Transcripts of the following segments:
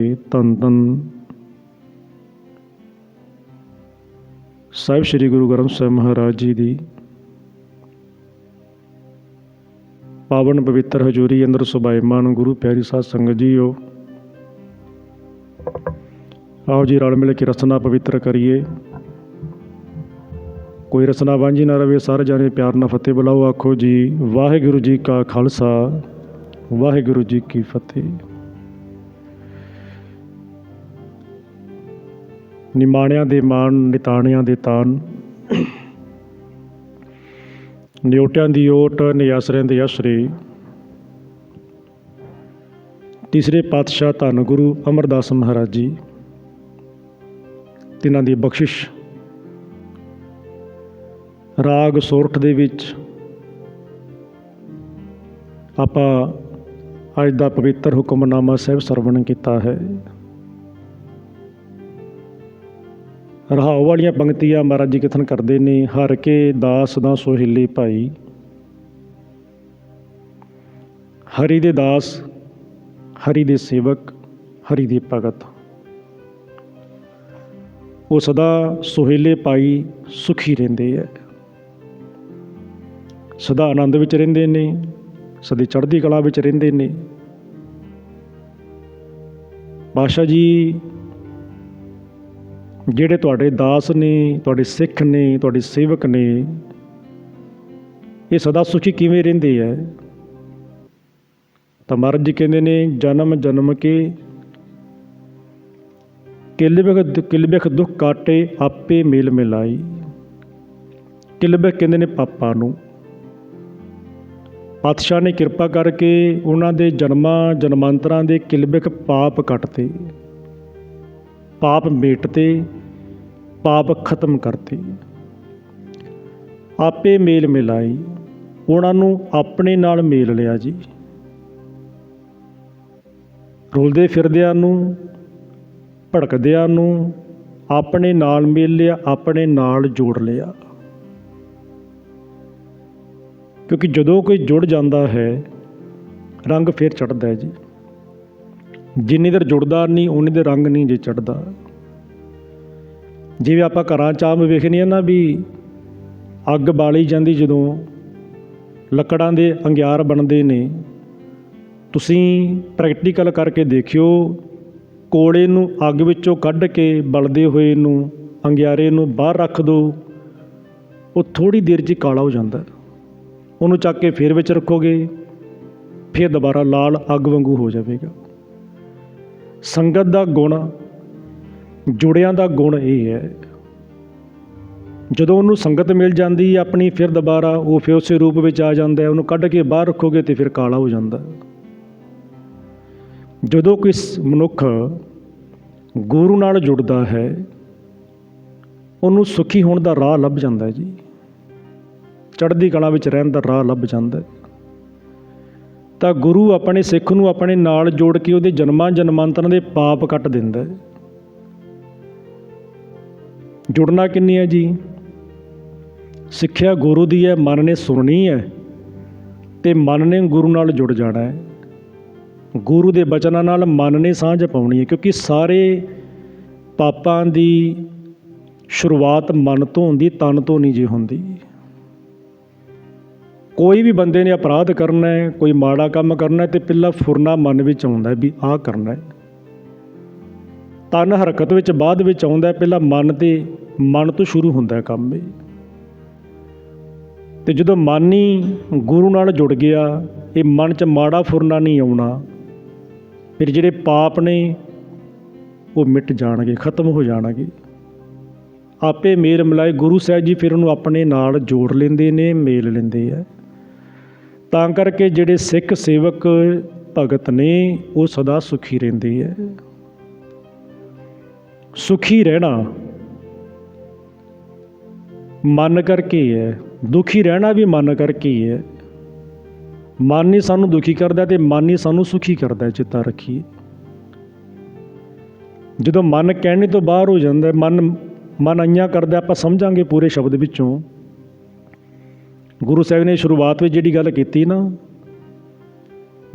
ਧੰਨ ਧੰਨ ਸਾਹਿਬ ਸ੍ਰੀ ਗੁਰੂ ਗ੍ਰੰਥ ਸਾਹਿਬ ਮਹਾਰਾਜ ਜੀ ਦੀ ਪਾਵਨ ਪਵਿੱਤਰ ਹਜ਼ੂਰੀ ਅੰਦਰ ਸੁਭਾਈਮਾਨ ਗੁਰੂ ਪਿਆਰੀ ਸਾਧ ਸੰਗਤ ਜੀਓ, ਆਓ ਜੀ ਰਲ ਮਿਲ ਕੇ ਰਸਨਾ ਪਵਿੱਤਰ ਕਰੀਏ। ਕੋਈ ਰਸਨਾ ਵਾਂਝੀ ਨਾ ਰਵੇ, ਸਾਰੇ ਜਾਣੇ ਪਿਆਰ ਨਾਲ ਫਤਿਹ ਬੁਲਾਓ, ਆਖੋ ਜੀ, ਵਾਹਿਗੁਰੂ ਜੀ ਕਾ ਖਾਲਸਾ, ਵਾਹਿਗੁਰੂ ਜੀ ਕੀ ਫਤਿਹ। ਨਿਮਾਣਿਆਂ ਦੇ ਮਾਣ, ਨਿਤਾਣਿਆਂ ਦੇ ਤਾਨ ਨਿਉਟਿਆਂ ਦੀ ਓਟ, ਨਿਆਸਰਿਆਂ ਦੇ ਆਸਰੇ। ਤੀਸਰੇ ਪਾਤਸ਼ਾਹ ਧੰਨ ਗੁਰੂ ਅਮਰਦਾਸ ਮਹਾਰਾਜ ਜੀ, ਤਿਨਾਂ ਦੀ ਬਖਸ਼ਿਸ਼। ਰਾਗ ਸੋਰਠ ਦੇ ਵਿੱਚ ਆਪਾਂ ਅੱਜ ਦਾ ਪਵਿੱਤਰ ਹੁਕਮਨਾਮਾ ਸਾਹਿਬ ਸਰਵਣ ਕੀਤਾ ਹੈ। ਰਹਾਉ ਵਾਲੀਆਂ ਪੰਕਤੀਆਂ ਮਹਾਰਾਜ ਜੀ ਕਥਨ ਕਰਦੇ ਨੇ, ਹਰ ਕੇ ਦਾਸ ਦਾ ਸੋਹਿਲੇ ਭਾਈ। ਹਰੀ ਦੇ ਦਾਸ, ਹਰੀ ਦੇ ਸੇਵਕ, ਹਰੀ ਦੇ ਭਗਤ। ਉਹ ਸਦਾ ਸੋਹਿਲੇ ਪਾਈ ਸੁਖੀ ਰਹਿੰਦੇ ਹੈ ਸਦਾ ਆਨੰਦ ਵਿੱਚ ਰਹਿੰਦੇ ਨੇ, ਸਦੀ ਚੜ੍ਹਦੀ ਕਲਾ ਵਿੱਚ ਰਹਿੰਦੇ ਨੇ। ਪਾਸ਼ਾ ਜੀ ਜਿਹੜੇ ਤੁਹਾਡੇ ਦਾਸ ਨੇ, ਤੁਹਾਡੇ ਸਿੱਖ ਨੇ, ਤੁਹਾਡੇ ਸੇਵਕ ਨੇ, ਇਹ ਸਦਾ ਸੁਖੀ ਕਿਵੇਂ ਰਹਿੰਦੇ ਐ ਤਾਂ ਮਹਾਰਾਜ ਜੀ ਕਹਿੰਦੇ ਨੇ, ਜਨਮ ਜਨਮ ਕੇ, ਕਿਲਬਖ ਕਿਲਬਖ ਦੁੱਖ ਕਾਟੇ ਆਪੇ ਮੇਲ ਮਿਲਾਈ। ਕਿਲਬਖ ਕਹਿੰਦੇ ਨੇ ਪਾਪਾਂ ਨੂੰ। ਪਾਤਸ਼ਾਹ ਨੇ ਕਿਰਪਾ ਕਰਕੇ ਉਹਨਾਂ ਦੇ ਜਨਮਾਂ, ਜਨਮਾਂਤਰਾਂ ਦੇ ਕਿਲਬਖ ਪਾਪ ਕੱਟਤੇ। ਪਾਪ ਮੇਟਤੇ। ਪਾਪ ਖਤਮ ਕਰਤੇ। ਆਪੇ ਮੇਲ ਮਿਲਾਈ। ਉਹਨਾਂ ਨੂੰ ਆਪਣੇ ਨਾਲ ਮੇਲ ਲਿਆ ਜੀ। ਰੁਲਦੇ ਫਿਰਦਿਆਂ ਨੂੰ, ਭੜਕਦਿਆਂ ਨੂੰ ਆਪਣੇ ਨਾਲ ਮਿਲ ਲਿਆ, ਆਪਣੇ ਨਾਲ ਜੋੜ ਲਿਆ। ਕਿਉਂਕਿ ਜਦੋਂ ਕੋਈ ਜੁੜ ਜਾਂਦਾ ਹੈ, ਰੰਗ ਫਿਰ ਚੜਦਾ ਜੀ। ਜਿੰਨੀ ਦੇਰ ਜੁੜਦਾ ਨਹੀਂ, ਉਨੀ ਦੇਰ ਰੰਗ ਨਹੀਂ ਜੇ ਚੜਦਾ ਜਿਵੇਂ ਆਪਾਂ ਘਰਾਂ ਚ ਆਮ ਵੇਖਦੇ ਹਾਂ ਨਾ ਵੀ ਅੱਗ ਬਾਲੀ ਜਾਂਦੀ ਜਦੋਂ ਲੱਕੜਾਂ ਦੇ ਅੰਗਿਆਰ ਬਣਦੇ ਨੇ, ਤੁਸੀਂ ਪ੍ਰੈਕਟੀਕਲ ਕਰਕੇ ਦੇਖਿਓ, ਕੋਲੇ ਨੂੰ ਅੱਗ ਵਿੱਚੋਂ ਕੱਢ ਕੇ ਬਲਦੇ ਹੋਏ ਨੂੰ, ਅੰਗਿਆਰੇ ਨੂੰ ਬਾਹਰ ਰੱਖ ਦਿਓ ਉਹ ਥੋੜੀ ਦੇਰ 'ਚ ਹੀ ਕਾਲਾ ਹੋ ਜਾਂਦਾ। ਉਹਨੂੰ ਚੱਕ ਕੇ ਫੇਰ ਵਿੱਚ ਰੱਖੋਗੇ, ਫਿਰ ਦੁਬਾਰਾ ਲਾਲ ਅੱਗ ਵਾਂਗੂ ਹੋ ਜਾਵੇਗਾ। ਸੰਗਤ ਦਾ ਗੁਣ ਜੁੜਿਆਂ ਦਾ ਗੁਣ ਇਹ ਹੈ। ਜਦੋਂ ਉਹਨੂੰ ਸੰਗਤ ਮਿਲ ਜਾਂਦੀ ਹੈ, ਆਪਣੀ ਫਿਰ ਦੁਬਾਰਾ ਉਹ ਫਿਰ ਉਸੇ ਰੂਪ ਵਿੱਚ ਆ ਜਾਂਦਾ ਹੈ। ਉਹਨੂੰ ਕੱਢ ਕੇ ਬਾਹਰ ਰੱਖੋਗੇ ਤੇ ਫਿਰ ਕਾਲਾ ਹੋ ਜਾਂਦਾ ਜਦੋਂ ਕੋਈ ਮਨੁੱਖ ਗੁਰੂ ਨਾਲ ਜੁੜਦਾ ਹੈ, ਉਹਨੂੰ ਸੁਖੀ ਹੋਣ ਦਾ ਰਾਹ ਲੱਭ ਜਾਂਦਾ ਹੈ ਜੀ। ਚੜ੍ਹਦੀ ਕਲਾ ਵਿੱਚ ਰਹਿਣ ਦਾ ਰਾਹ ਲੱਭ ਜਾਂਦਾ ਹੈ। ਤਾਂ ਗੁਰੂ ਆਪਣੇ ਸਿੱਖ ਨੂੰ ਆਪਣੇ ਨਾਲ ਜੋੜ ਕੇ ਉਹਦੇ ਜਨਮਾਂ ਜਨਮਾਂਤਰਾਂ ਦੇ ਪਾਪ ਕੱਟ ਦਿੰਦਾ ਹੈ। ਜੁੜਨਾ ਕਿੰਨੀ ਹੈ ਜੀ? ਸਿੱਖਿਆ ਗੁਰੂ ਦੀ ਹੈ, ਮਨ ਨੇ ਸੁਣਨੀ ਹੈ ਤੇ ਮਨ ਨੇ ਗੁਰੂ ਨਾਲ ਜੁੜ ਜਾਣਾ ਹੈ। ਗੁਰੂ ਦੇ ਬਚਨਾਂ ਨਾਲ ਮਨ ਨੇ ਸਾਂਝ ਪਾਉਣੀ ਹੈ ਕਿਉਂਕਿ ਸਾਰੇ ਪਾਪਾਂ ਦੀ ਸ਼ੁਰੂਆਤ ਮਨ ਤੋਂ ਹੁੰਦੀ, ਤਨ ਤੋਂ ਨਹੀਂ ਜੀ ਹੁੰਦੀ। ਕੋਈ ਵੀ ਬੰਦੇ ਨੇ ਅਪਰਾਧ ਕਰਨਾ ਹੈ, ਕੋਈ ਮਾੜਾ ਕੰਮ ਕਰਨਾ ਹੈ ਤੇ ਪਹਿਲਾਂ ਫੁਰਨਾ ਮਨ ਵਿੱਚ ਆਉਂਦਾ ਵੀ ਆਹ ਕਰਨਾ ਹੈ। ਤਨ ਹਰਕਤ ਵਿੱਚ ਬਾਅਦ ਵਿੱਚ ਆਉਂਦਾ ਪਹਿਲਾਂ ਮਨ ਤੇ ਮਨ ਤੋਂ ਸ਼ੁਰੂ ਹੁੰਦਾ ਕੰਮ ਇਹ। ਤੇ ਜਦੋਂ ਮਨ ਹੀ ਗੁਰੂ ਨਾਲ ਜੁੜ ਗਿਆ, ਇਹ ਮਨ 'ਚ ਮਾੜਾ ਫੁਰਨਾ ਨਹੀਂ ਆਉਣਾ, ਫਿਰ ਜਿਹੜੇ ਪਾਪ ਨੇ ਉਹ ਮਿਟ ਜਾਣਗੇ, ਖਤਮ ਹੋ ਜਾਣਗੇ। ਆਪੇ ਮੇਲ ਮਿਲਾਏ, ਗੁਰੂ ਸਾਹਿਬ ਜੀ ਫਿਰ ਉਹਨੂੰ ਆਪਣੇ ਨਾਲ ਜੋੜ ਲੈਂਦੇ ਨੇ, ਮੇਲ ਲੈਂਦੇ ਆ। ਤਾਂ ਕਰਕੇ ਜਿਹੜੇ ਸਿੱਖ ਸੇਵਕ ਭਗਤ ਨੇ, ਉਹ ਸਦਾ ਸੁਖੀ ਰਹਿੰਦੇ ਹੈ ਸੁਖੀ ਰਹਿਣਾ। ਮਨ ਕਰਕੇ ਹੈ? ਦੁਖੀ ਰਹਿਣਾ ਵੀ ਮਨ ਕਰਕੇ ਹੀ ਹੈ? ਮਨ ਹੀ ਸਾਨੂੰ ਦੁਖੀ ਕਰਦਾ ਤੇ ਮਨ ਹੀ ਸਾਨੂੰ ਸੁਖੀ ਕਰਦਾ ਹੈ, ਚਿੱਤਾ ਰੱਖੀਏ ਜਦੋਂ ਮਨ ਕਹਿਣੇ ਤੋਂ ਬਾਹਰ ਹੋ ਜਾਂਦਾ ਮਨ ਮਨ ਆਈਆਂ ਕਰਦਾ ਆਪਾਂ ਸਮਝਾਂਗੇ ਪੂਰੇ ਸ਼ਬਦ ਵਿੱਚੋਂ। ਗੁਰੂ ਸਾਹਿਬ ਨੇ ਸ਼ੁਰੂਆਤ ਵਿੱਚ ਜਿਹੜੀ ਗੱਲ ਕੀਤੀ ਨਾ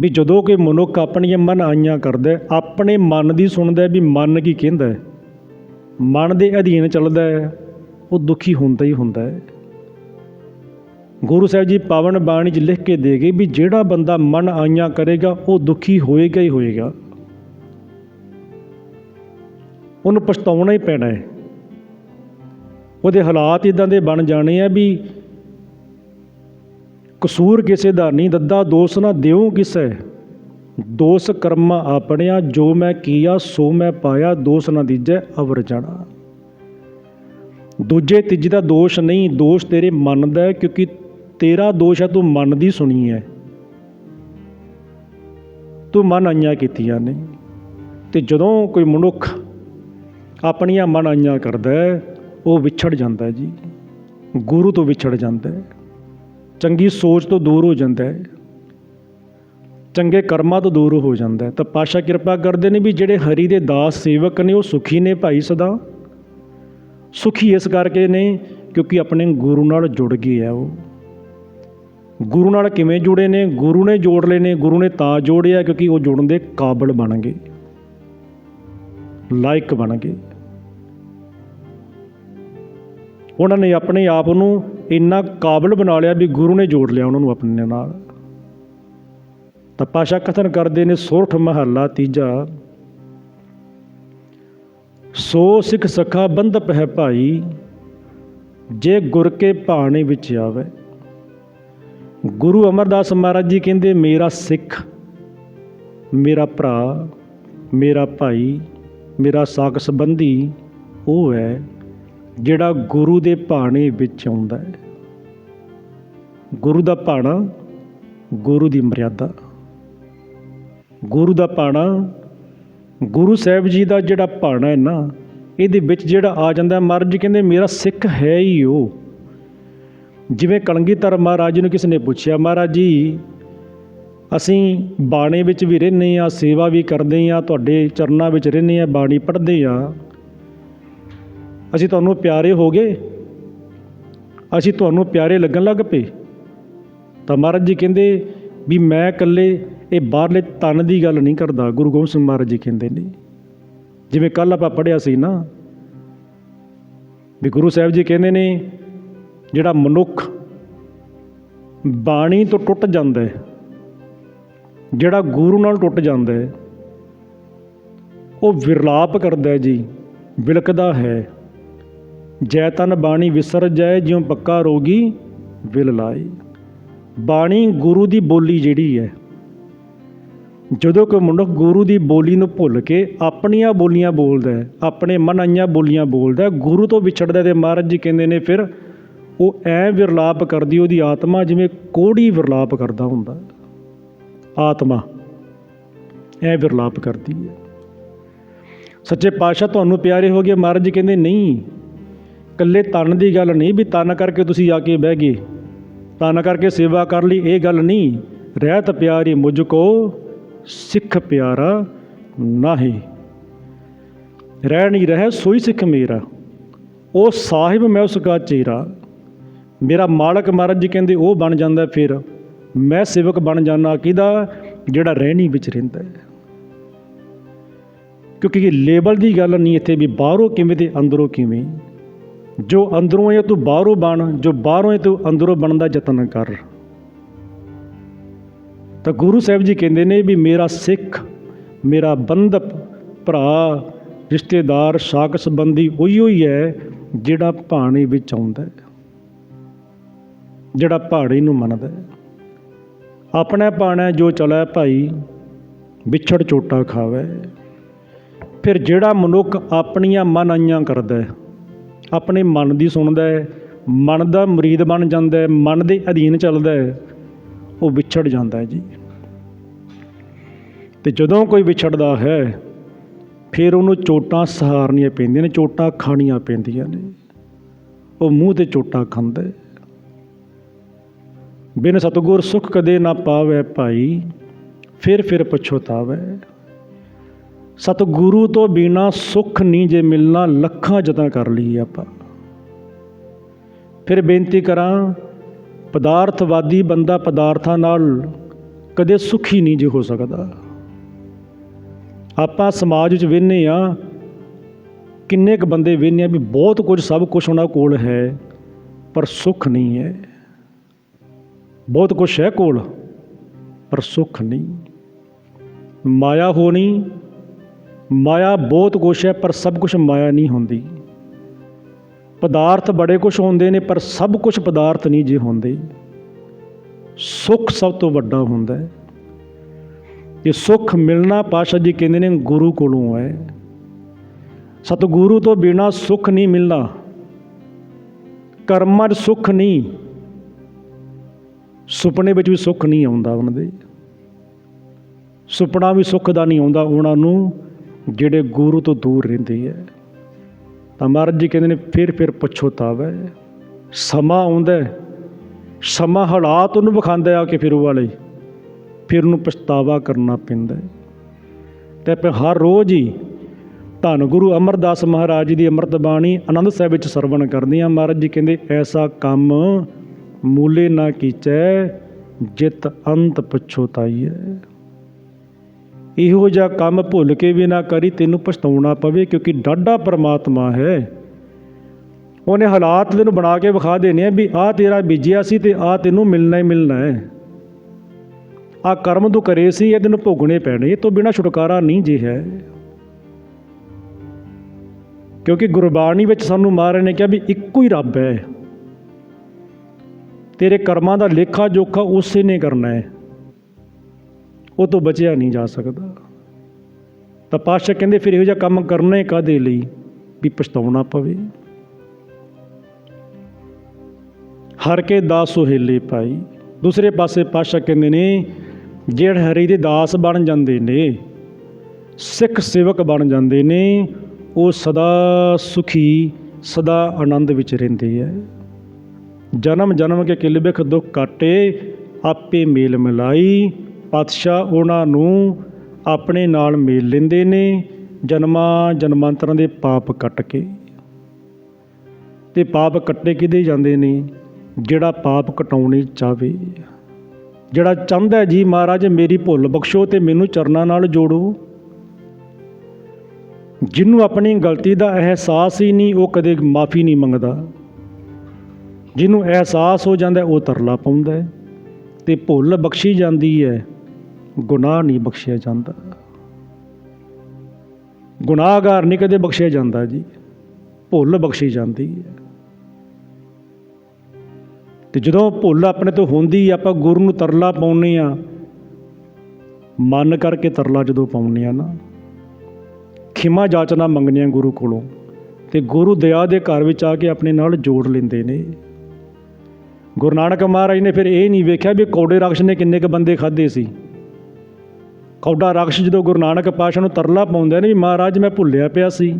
ਵੀ ਜਦੋਂ ਕੋਈ ਮਨੁੱਖ ਆਪਣੀਆਂ ਮਨ ਆਈਆਂ ਕਰਦਾ ਆਪਣੇ ਮਨ ਦੀ ਸੁਣਦਾ ਵੀ ਮਨ ਕੀ ਕਹਿੰਦਾ ਹੈ। ਮਨ ਦੇ ਅਧੀਨ ਚੱਲਦਾ ਹੈ, ਉਹ ਦੁਖੀ ਹੁੰਦਾ ਹੀ ਹੁੰਦਾ ਹੈ। ਗੁਰੂ ਸਾਹਿਬ ਜੀ ਪਾਵਨ ਬਾਣੀ 'ਚ ਲਿਖ ਕੇ ਦੇ ਗਏ ਵੀ ਜਿਹੜਾ ਬੰਦਾ ਮਨ ਆਈਆਂ ਕਰੇਗਾ, ਉਹ ਦੁਖੀ ਹੋਏਗਾ ਹੀ ਹੋਏਗਾ। ਉਹਨੂੰ ਪਛਤਾਉਣਾ ਹੀ ਪੈਣਾ ਹੈ। ਉਹਦੇ ਹਾਲਾਤ ਇਦਾਂ ਦੇ ਬਣ ਜਾਣੇ ਆ ਵੀ ਕਸੂਰ ਕਿਸੇ ਦਾ ਨਹੀਂ, ਦੱਦਾ ਦੋਸ ਨਾ ਦਿਓ ਕਿਸੈ। ਦੋਸ ਕਰਮਾ ਆਪਣਿਆ, ਜੋ ਮੈਂ ਕੀਆ, ਸੋ ਮੈਂ ਪਾਇਆ, ਦੋਸ ਨਾ ਦੀਜੈ ਅਵਰ ਜਾਣਾ। ਦੂਜੇ ਤੀਜੇ ਦਾ ਦੋਸ਼ ਨਹੀਂ, ਦੋਸ਼ ਤੇਰੇ ਮਨ ਦਾ ਕਿਉਂਕਿ ਤੇਰਾ ਦੋਸ਼ ਹੈ, ਤੂੰ ਮਨ ਦੀ ਸੁਣੀ ਹੈ। ਤੂੰ ਮਨ ਆਈਆਂ ਕੀਤੀਆਂ ਨੇ, ਤੇ ਜਦੋਂ ਕੋਈ ਮਨੁੱਖ ਆਪਣੀਆਂ ਮਨ ਆਈਆਂ ਕਰਦਾ ਉਹ ਵਿਛੜ ਜਾਂਦਾ ਜੀ। ਗੁਰੂ ਤੋਂ ਵਿਛੜ ਜਾਂਦਾ ਚੰਗੀ ਸੋਚ ਤੋਂ ਦੂਰ ਹੋ ਜਾਂਦਾ ਹੈ। ਚੰਗੇ ਕਰਮਾਂ ਤੋਂ ਦੂਰ ਹੋ ਜਾਂਦਾ ਤਾਂ ਪਾਸ਼ਾ ਕਿਰਪਾ ਕਰਦੇ ਨੇ ਵੀ ਜਿਹੜੇ ਹਰੀ ਦੇ ਦਾਸ ਸੇਵਕ ਨੇ, ਉਹ ਸੁਖੀ ਨੇ ਭਾਈ ਸਦਾ। ਸੁਖੀ ਇਸ ਕਰਕੇ ਨੇ ਕਿਉਂਕਿ ਆਪਣੇ ਗੁਰੂ ਨਾਲ ਜੁੜ ਗਏ ਆ ਉਹ। ਗੁਰੂ ਨਾਲ ਕਿਵੇਂ ਜੁੜੇ ਨੇ? ਗੁਰੂ ਨੇ ਜੋੜ ਲਏ ਨੇ, ਗੁਰੂ ਨੇ ਤਾਂ ਜੋੜਿਆ ਕਿਉਂਕਿ ਉਹ ਜੁੜਨ ਦੇ ਕਾਬਲ ਬਣ ਗਏ। ਲਾਇਕ ਬਣ ਗਏ। ਉਹਨਾਂ ਨੇ ਆਪਣੇ ਆਪ ਨੂੰ ਇੰਨਾ ਕਾਬਲ ਬਣਾ ਲਿਆ ਵੀ ਗੁਰੂ ਨੇ ਜੋੜ ਲਿਆ ਉਹਨਾਂ ਨੂੰ ਆਪਣੇ ਨਾਲ। ਤਾਂ ਪਾਸ਼ਾ ਕਥਨ ਕਰਦੇ ਨੇ ਸੋਰਠ ਮਹੱਲਾ ਤੀਜਾ। ਸੋ ਸਿੱਖ ਸਖਾ ਬੰਧਪ ਹੈ ਭਾਈ, ਜੇ ਗੁਰ ਕੇ ਭਾਣੇ ਵਿੱਚ ਆਵੇ। ਗੁਰੂ ਅਮਰਦਾਸ ਮਹਾਰਾਜ ਜੀ ਕਹਿੰਦੇ, ਮੇਰਾ ਸਿੱਖ, ਮੇਰਾ ਭਰਾ, ਮੇਰਾ ਭਾਈ, ਮੇਰਾ ਸਾਕ ਸੰਬੰਧੀ ਉਹ ਹੈ ਜਿਹੜਾ ਗੁਰੂ ਦੇ ਭਾਣੇ ਵਿੱਚ ਆਉਂਦਾ ਹੈ। ਗੁਰੂ ਦਾ ਭਾਣਾ, ਗੁਰੂ ਦੀ ਮਰਿਆਦਾ। ਗੁਰੂ ਦਾ ਭਾਣਾ ਗੁਰੂ ਸਾਹਿਬ ਜੀ ਦਾ ਜਿਹੜਾ ਭਾਣਾ ਹੈ ਨਾ, ਇਹਦੇ ਵਿੱਚ ਜਿਹੜਾ ਆ ਜਾਂਦਾ ਮਹਾਰਾਜ ਜੀ ਕਹਿੰਦੇ ਮੇਰਾ ਸਿੱਖ ਹੈ ਹੀ ਉਹ। ਜਿਵੇਂ ਕਲੰਗੀਧਰ ਮਹਾਰਾਜ ਜੀ ਨੂੰ ਕਿਸੇ ਨੇ ਪੁੱਛਿਆ, ਮਹਾਰਾਜ ਜੀ, ਅਸੀਂ ਬਾਣੇ ਵਿੱਚ ਵੀ ਰਹਿੰਦੇ ਆ ਸੇਵਾ ਵੀ ਕਰਦੇ ਆ ਤੁਹਾਡੇ ਚਰਨਾਂ ਵਿੱਚ ਰਹਿੰਦੇ ਆ ਬਾਣੀ ਪੜ੍ਹਦੇ ਆ ਅਸੀਂ ਤੁਹਾਨੂੰ ਪਿਆਰੇ ਹੋ ਗਏ। ਅਸੀਂ ਤੁਹਾਨੂੰ ਪਿਆਰੇ ਲੱਗਣ ਲੱਗ ਪਏ। ਤਾਂ ਮਹਾਰਾਜ ਜੀ ਕਹਿੰਦੇ ਵੀ ਮੈਂ ਇਕੱਲੇ ਇਹ ਬਾਹਰਲੇ ਤਨ ਦੀ ਗੱਲ ਨਹੀਂ ਕਰਦਾ, ਗੁਰੂ ਗੋਬਿੰਦ ਸਿੰਘ ਮਹਾਰਾਜ ਜੀ ਕਹਿੰਦੇ ਨੇ। ਜਿਵੇਂ ਕੱਲ ਆਪਾਂ ਪੜ੍ਹਿਆ ਸੀ ਨਾ, ਵੀ ਗੁਰੂ ਸਾਹਿਬ ਜੀ ਕਹਿੰਦੇ ਨੇ, ਜਿਹੜਾ ਮਨੁੱਖ ਬਾਣੀ ਤੋਂ ਟੁੱਟ ਜਾਂਦਾ ਹੈ, ਜਿਹੜਾ ਗੁਰੂ ਨਾਲ ਟੁੱਟ ਜਾਂਦਾ ਹੈ, ਉਹ ਵਿਰਲਾਪ ਕਰਦਾ ਹੈ ਜੀ, ਵਿਲਕਦਾ ਹੈ। ਜੈ ਤਨ ਬਾਣੀ ਵਿਸਰ ਜਾਏ ਜਿਉ ਪੱਕਾ ਰੋਗੀ ਵਿਲ ਲਾਏ ਬਾਣੀ ਗੁਰੂ ਦੀ ਬੋਲੀ ਜਿਹੜੀ ਹੈ ਜਦੋਂ ਕੋਈ ਮਨੁੱਖ ਗੁਰੂ ਦੀ ਬੋਲੀ ਨੂੰ ਭੁੱਲ ਕੇ ਆਪਣੀਆਂ ਬੋਲੀਆਂ ਬੋਲਦਾ ਆਪਣੇ ਮਨ ਆਈਆਂ ਬੋਲੀਆਂ ਬੋਲਦਾ ਗੁਰੂ ਤੋਂ ਵਿਛੜਦਾ ਅਤੇ ਮਹਾਰਾਜ ਜੀ ਕਹਿੰਦੇ ਨੇ ਫਿਰ ਉਹ ਐ ਵਿਰਲਾਪ ਕਰਦੀ, ਉਹਦੀ ਆਤਮਾ ਜਿਵੇਂ ਕੋੜੀ ਵਿਰਲਾਪ ਕਰਦਾ ਹੁੰਦਾ ਆਤਮਾ ਐ ਵਿਰਲਾਪ ਕਰਦੀ ਹੈ। ਸੱਚੇ ਪਾਤਸ਼ਾਹ ਤੁਹਾਨੂੰ ਪਿਆਰੇ ਹੋ ਗਏ, ਮਹਾਰਾਜ ਜੀ ਕਹਿੰਦੇ ਨਹੀਂ ਕੱਲੇ ਤਨ ਦੀ ਗੱਲ ਨਹੀਂ ਵੀ ਤਨ ਕਰਕੇ ਤੁਸੀਂ ਆ ਕੇ ਬਹਿ ਗਏ ਤਨ ਕਰਕੇ ਸੇਵਾ ਕਰ ਲਈ, ਇਹ ਗੱਲ ਨਹੀਂ, ਰਹਿਤ ਪਿਆਰੀ ਮੁਝ ਕੋ ਸਿੱਖ ਪਿਆਰਾ ਨਾਹੀ। ਰਹਿ ਨਹੀਂ ਰਹਿ, ਸੋਈ ਸਿੱਖ ਮੇਰਾ। ਉਹ ਸਾਹਿਬ, ਮੈਂ ਉਸ ਕਾ ਚੇਰਾ। ਮੇਰਾ ਮਾਲਕ ਮਹਾਰਾਜ ਜੀ ਕਹਿੰਦੇ, ਉਹ ਬਣ ਜਾਂਦਾ ਫਿਰ। ਮੈਂ ਸੇਵਕ ਬਣ ਜਾਣਾ ਕਿਹਦਾ? ਜਿਹੜਾ ਰਹਿਣੀ ਵਿੱਚ ਰਹਿੰਦਾ ਹੈ। ਕਿਉਂਕਿ ਇਹ ਲੇਬਲ ਦੀ ਗੱਲ ਨਹੀਂ ਇੱਥੇ ਵੀ ਬਾਹਰੋਂ ਕਿਵੇਂ ਤੇ ਅੰਦਰੋਂ ਕਿਵੇਂ। ਜੋ ਅੰਦਰੋਂ ਹੈ, ਤੂੰ ਬਾਹਰੋਂ ਬਣ। ਜੋ ਬਾਹਰੋਂ ਹੈ, ਤੂੰ ਅੰਦਰੋਂ ਬਣਨ ਦਾ ਯਤਨ ਕਰ। ਤਾਂ ਗੁਰੂ ਸਾਹਿਬ ਜੀ ਕਹਿੰਦੇ ਨੇ ਵੀ ਮੇਰਾ ਸਿੱਖ, ਮੇਰਾ ਬੰਧਪ ਭਰਾ, ਰਿਸ਼ਤੇਦਾਰ, ਸਾਕ ਸੰਬੰਧੀ ਉਹੀ ਹੋਈ ਹੈ ਜਿਹੜਾ ਭਾਣੇ ਵਿੱਚ ਆਉਂਦਾ ਜਿਹੜਾ ਪਹਾੜੀ ਨੂੰ ਮੰਨਦਾ ਹੈ। ਆਪਣਾ ਪਾਣਾ ਜੋ ਚਲਾ ਭਾਈ, ਵਿਛੜ ਚੋਟਾ ਖਾਵੇ। ਫਿਰ ਜਿਹੜਾ ਮਨੁੱਖ ਆਪਣੀਆਂ ਮਨ ਆਈਆਂ ਕਰਦਾ ਹੈ, ਆਪਣੇ ਮਨ ਦੀ ਸੁਣਦਾ ਹੈ, ਮਨ ਦਾ ਮੁਰੀਦ ਬਣ ਜਾਂਦਾ ਹੈ, ਮਨ ਦੇ ਅਧੀਨ ਚੱਲਦਾ ਹੈ ਉਹ ਵਿਛੜ ਜਾਂਦਾ ਹੈ ਜੀ। ਤੇ ਜਦੋਂ ਕੋਈ ਵਿਛੜਦਾ ਹੈ, ਫਿਰ ਉਹਨੂੰ ਚੋਟਾਂ ਸਹਾਰਨੀਆਂ ਪੈਂਦੀਆਂ ਨੇ, ਚੋਟਾਂ ਖਾਣੀਆਂ ਪੈਂਦੀਆਂ ਨੇ। ਉਹ ਮੂੰਹ ਤੇ ਚੋਟਾਂ ਖਾਂਦਾ ਬਿਨ ਸਤਗੁਰ ਸੁਖ ਕਦੇ ਨਾ ਪਾਵੇ ਭਾਈ, ਫਿਰ ਫਿਰ ਪਛਤਾਵੇ। ਸਤਗੁਰੂ ਤੋਂ ਬਿਨਾ ਸੁਖ ਨਹੀਂ ਜੇ ਮਿਲਣਾ, ਲੱਖਾਂ ਜਤਨ ਕਰ ਲਈਏ ਆਪਾਂ। ਫਿਰ ਬੇਨਤੀ ਕਰਾਂ ਪਦਾਰਥਵਾਦੀ ਬੰਦਾ ਪਦਾਰਥਾਂ ਨਾਲ ਕਦੇ ਸੁਖੀ ਨਹੀਂ ਜੇ ਹੋ ਸਕਦਾ। ਆਪਾਂ ਸਮਾਜ ਵਿੱਚ ਵੇਖਦੇ ਆ, ਕਿੰਨੇ ਕੁ ਬੰਦੇ ਵੇਖਦੇ ਆ ਵੀ ਬਹੁਤ ਕੁਝ ਸਭ ਕੁਝ ਉਹਨਾਂ ਕੋਲ ਹੈ, ਪਰ ਸੁੱਖ ਨਹੀਂ ਹੈ। ਬਹੁਤ ਕੁਝ ਹੈ ਕੋਲ, ਪਰ ਸੁੱਖ ਨਹੀਂ। ਮਾਇਆ ਹੋਣੀ, ਮਾਇਆ ਬਹੁਤ ਕੁਛ ਹੈ, ਪਰ ਸਭ ਕੁਝ ਮਾਇਆ ਨਹੀਂ ਹੁੰਦੀ। ਪਦਾਰਥ ਬੜੇ ਕੁਝ ਹੁੰਦੇ ਨੇ, ਪਰ ਸਭ ਕੁਝ ਪਦਾਰਥ ਨਹੀਂ ਜੇ ਹੁੰਦੇ। ਸੁੱਖ ਸਭ ਤੋਂ ਵੱਡਾ ਹੁੰਦਾ ਹੈ। ਇਹ ਸੁੱਖ ਮਿਲਣਾ ਪਾਸ਼ਾ ਜੀ ਕਹਿੰਦੇ ਨੇ, ਗੁਰੂ ਕੋਲੋਂ ਹੈ। ਸਤਿਗੁਰੂ ਤੋਂ ਬਿਨਾ ਸੁੱਖ ਨਹੀਂ ਮਿਲਣਾ। ਕਰਮਾਂ 'ਚ ਸੁੱਖ ਨਹੀਂ। ਸੁਪਨੇ ਵਿੱਚ ਵੀ ਸੁੱਖ ਨਹੀਂ ਆਉਂਦਾ ਉਹਨਾਂ ਦੇ। ਸੁਪਨਾ ਵੀ ਸੁੱਖ ਦਾ ਨਹੀਂ ਆਉਂਦਾ ਉਹਨਾਂ ਨੂੰ, ਜਿਹੜੇ ਗੁਰੂ ਤੋਂ ਦੂਰ ਰਹਿੰਦੇ ਹੈ। ਤਾਂ ਮਹਾਰਾਜ ਜੀ ਕਹਿੰਦੇ ਨੇ, ਫਿਰ ਫਿਰ ਪਛੋਤਾਵਾ ਹੈ ਸਮਾਂ ਆਉਂਦਾ ਸਮਾਂ ਹਾਲਾਤ ਉਹਨੂੰ ਵਿਖਾਉਂਦਾ ਆ ਕੇ ਫਿਰ ਉਹ ਵਾਲੇ, ਫਿਰ ਉਹਨੂੰ ਪਛਤਾਵਾ ਕਰਨਾ ਪੈਂਦਾ ਹੈ। ਤੇ ਆਪਾਂ ਹਰ ਰੋਜ਼ ਹੀ ਧੰਨ ਗੁਰੂ ਅਮਰਦਾਸ ਮਹਾਰਾਜ ਜੀ ਦੀ ਅੰਮ੍ਰਿਤ ਬਾਣੀ ਆਨੰਦ ਸਾਹਿਬ ਵਿੱਚ ਸਰਵਣ ਕਰਦੇ ਹਾਂ ਮਹਾਰਾਜ ਜੀ ਕਹਿੰਦੇ, ਐਸਾ ਕੰਮ ਮੂਲੇ ਨਾ ਕੀਚੈ, ਜਿਤ ਅੰਤ ਪਛੋਤਾਈ ਹੈ ਇਹੋ ਜਿਹਾ ਕੰਮ ਭੁੱਲ ਕੇ ਵੀ ਨਾ ਕਰੀ, ਤੈਨੂੰ ਪਛਤਾਉਣਾ ਪਵੇ ਕਿਉਂਕਿ ਡਾਢਾ ਪਰਮਾਤਮਾ ਹੈ। ਉਹਨੇ ਹਾਲਾਤ ਤੈਨੂੰ ਬਣਾ ਕੇ ਵਿਖਾ ਦੇਣੇ ਆ ਵੀ ਆਹ ਤੇਰਾ ਬੀਜਿਆ ਸੀ ਤੇ ਆਹ ਤੈਨੂੰ ਮਿਲਣਾ ਹੀ ਮਿਲਣਾ ਹੈ। ਆ ਕਰਮ ਤੂੰ ਕਰੇ ਸੀ, ਇਹ ਤੈਨੂੰ ਭੋਗਣੇ ਪੈਣੇ, ਇਹ ਤੋਂ ਬਿਨਾ ਛੁਟਕਾਰਾ ਨਹੀਂ ਜੇ ਹੈ। ਕਿਉਂਕਿ ਗੁਰਬਾਣੀ ਵਿੱਚ ਸਾਨੂੰ ਮਹਾਰਾਜ ਨੇ ਕਿਹਾ ਵੀ ਇੱਕੋ ਹੀ ਰੱਬ ਹੈ। ਤੇਰੇ ਕਰਮਾਂ ਦਾ ਲੇਖਾ ਜੋਖਾ ਉਸੇ ਨੇ ਕਰਨਾ ਹੈ। ਉਹ ਤੋਂ ਬਚਿਆ ਨਹੀਂ ਜਾ ਸਕਦਾ। ਤਾਂ ਪਾਸ਼ਾ ਕਹਿੰਦੇ, ਫਿਰ ਇਹੋ ਜਿਹਾ ਕੰਮ ਕਰਨਾ ਹੀ ਕਾਦੇ ਲਈ? ਵੀ ਪਛਤਾਉਣਾ ਪਵੇ? ਹਰ ਕੇ ਦਾਸ ਸੁਹੇਲੇ ਪਾਈ। ਦੂਸਰੇ ਪਾਸੇ ਪਾਸ਼ਾ ਕਹਿੰਦੇ ਨੇ, ਜਿਹੜੇ ਹਰੀ ਦੇ ਦਾਸ ਬਣ ਜਾਂਦੇ ਨੇ, ਸਿੱਖ ਸੇਵਕ ਬਣ ਜਾਂਦੇ ਨੇ, ਉਹ ਸਦਾ ਸੁਖੀ, ਸਦਾ ਆਨੰਦ ਵਿੱਚ ਰਹਿੰਦੇ ਹੈ ਜਨਮ ਜਨਮ ਕੇ ਕਿਲ ਬਿਖ ਦੁੱਖ ਕਾਟੇ ਆਪੇ ਮੇਲ ਮਿਲਾਈ ਪਾਤਸ਼ਾਹ ਉਹਨਾਂ ਨੂੰ ਆਪਣੇ ਨਾਲ ਮੇਲ ਲੈਂਦੇ ਨੇ, ਜਨਮਾਂ ਜਨਮਾਂਤਰਾਂ ਦੇ ਪਾਪ ਕੱਟ ਕੇ। ਤੇ ਪਾਪ ਕੱਟੇ ਕਿਦੇ ਜਾਂਦੇ ਨੇ? ਜਿਹੜਾ ਪਾਪ ਕਟਾਉਣੀ ਚਾਵੇ ਜਿਹੜਾ ਚਾਹੁੰਦਾ ਜੀ ਮਹਾਰਾਜ, ਮੇਰੀ ਭੁੱਲ ਬਖਸ਼ੋ ਤੇ ਮੈਨੂੰ ਚਰਨਾਂ ਨਾਲ ਜੋੜੋ। ਜਿਹਨੂੰ ਆਪਣੀ ਗਲਤੀ ਦਾ ਅਹਿਸਾਸ ਹੀ ਨਹੀਂ, ਉਹ ਕਦੇ ਮਾਫੀ ਨਹੀਂ ਮੰਗਦਾ। ਜਿਹਨੂੰ ਅਹਿਸਾਸ ਹੋ ਜਾਂਦਾ, ਉਹ ਤਰਲਾ ਪਾਉਂਦਾ ਹੈ। ਤੇ ਭੁੱਲ ਬਖਸ਼ੀ ਜਾਂਦੀ ਹੈ। ਗੁਨਾਹ ਨਹੀਂ ਬਖਸ਼ਿਆ ਜਾਂਦਾ। ਗੁਨਾਹਗਾਰ ਨਹੀਂ ਕਦੇ ਬਖਸ਼ਿਆ ਜਾਂਦਾ ਜੀ। ਭੁੱਲ ਬਖਸ਼ੀ ਜਾਂਦੀ ਹੈ। ਤੇ ਜਦੋਂ ਭੁੱਲ ਆਪਣੇ ਤੋਂ ਹੁੰਦੀ ਆਪਾਂ ਗੁਰੂ ਨੂੰ ਤਰਲਾ ਪਾਉਂਦੇ ਆ ਮਨ ਕਰਕੇ ਤਰਲਾ ਜਦੋਂ ਪਾਉਂਦੇ ਆ ਨਾ। ਖਿਮਾ ਜਾਚਨਾ ਮੰਗਦੇ ਆ ਗੁਰੂ ਕੋਲੋਂ। ਤੇ ਗੁਰੂ ਦਇਆ ਦੇ ਘਰ ਵਿੱਚ ਆ ਕੇ ਆਪਣੇ ਨਾਲ ਜੋੜ ਲੈਂਦੇ ਨੇ। ਗੁਰੂ ਨਾਨਕ ਮਹਾਰਾਜ ਨੇ ਫਿਰ ਇਹ ਨਹੀਂ ਵੇਖਿਆ ਵੀ ਕੌਡੇ ਰਾਖਸ਼ ਨੇ ਕਿੰਨੇ ਕ ਬੰਦੇ ਖਾਦੇ ਸੀ। ਕੌਡਾ ਰਾਖਸ਼ ਜਦੋਂ ਗੁਰੂ ਨਾਨਕ ਪਾਸ਼ਾ ਨੂੰ ਤਰਲਾ ਪਾਉਂਦੇ ਨੇ ਵੀ ਮਹਾਰਾਜ ਮੈਂ ਭੁੱਲਿਆ ਪਿਆ ਸੀ,